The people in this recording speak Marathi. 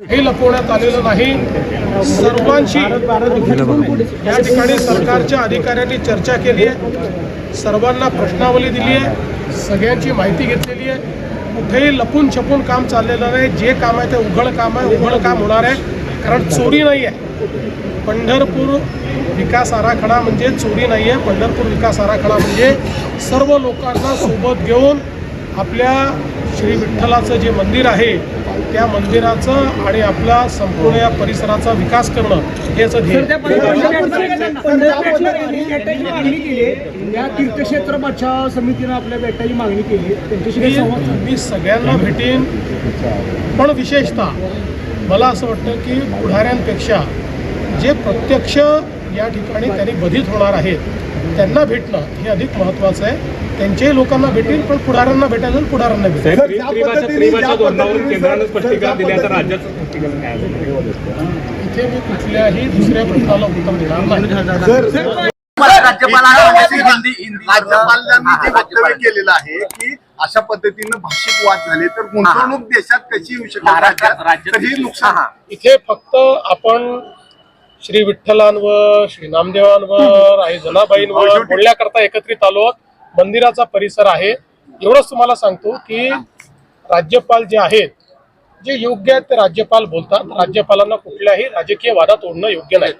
हे लपवण्यात आलेलं नाही. सर्वांशी या ठिकाणी सरकारच्या अधिकाऱ्यांनी चर्चा केली आहे. सर्वांना प्रश्नावली दिली आहे. सगळ्यांची माहिती घेतलेली आहे. कुठेही लपून छपून काम चाललेलं नाही. जे काम आहे ते उघड काम आहे. उघड काम होणार आहे. कारण चोरी नाही आहे. पंढरपूर विकास आराखडा म्हणजे चोरी नाही आहे. पंढरपूर विकास आराखडा म्हणजे सर्व लोकांना सोबत घेऊन आपल्या श्री विठ्ठलाचं जे मंदिर आहे त्या मंदिराचं आणि आपला संपूर्ण या परिसराचा विकास करणं हे याचं ध्येय आहे. मागणी केली या तीर्थक्षेत्र बचाव समितीनं आपल्या बेटाची मागणी केली मी सगळ्यांना भेटेन पण विशेषतः मला असं वाटतं की पुढाऱ्यांपेक्षा जे प्रत्यक्ष या ठिकाणी त्यांनी बाधित होणार आहेत त्यांना भेटणं हे अधिक महत्त्वाचं आहे. त्यांच्याही लोकांना भेटेल पण पुढाऱ्यांना भेटायचं पुढाऱ्यांना भेटेल. इथे मी कुठल्याही दुसऱ्या प्रश्नाला उत्तर देणार नाही. राज्यपालांनी जे वक्तव्य केलेलं आहे की अशा पद्धतीनं भाषिक वाद झाले तर गुंतवणूक देशात कशी येऊ शकते हे नुकसान इथे फक्त आपण श्री विठ्ठलांवर श्री नामदेवांवर आई जनाबाईंवर बोलण्याकरता एकत्रित आलो आहोत. मंदिराचा परिसर आहे. एवढंच तुम्हाला सांगतो की राज्यपाल जे आहेत जे योग्य आहेत ते राज्यपाल बोलतात. राज्यपालांना कुठल्याही राजकीय वादात ओढणं योग्य नाही.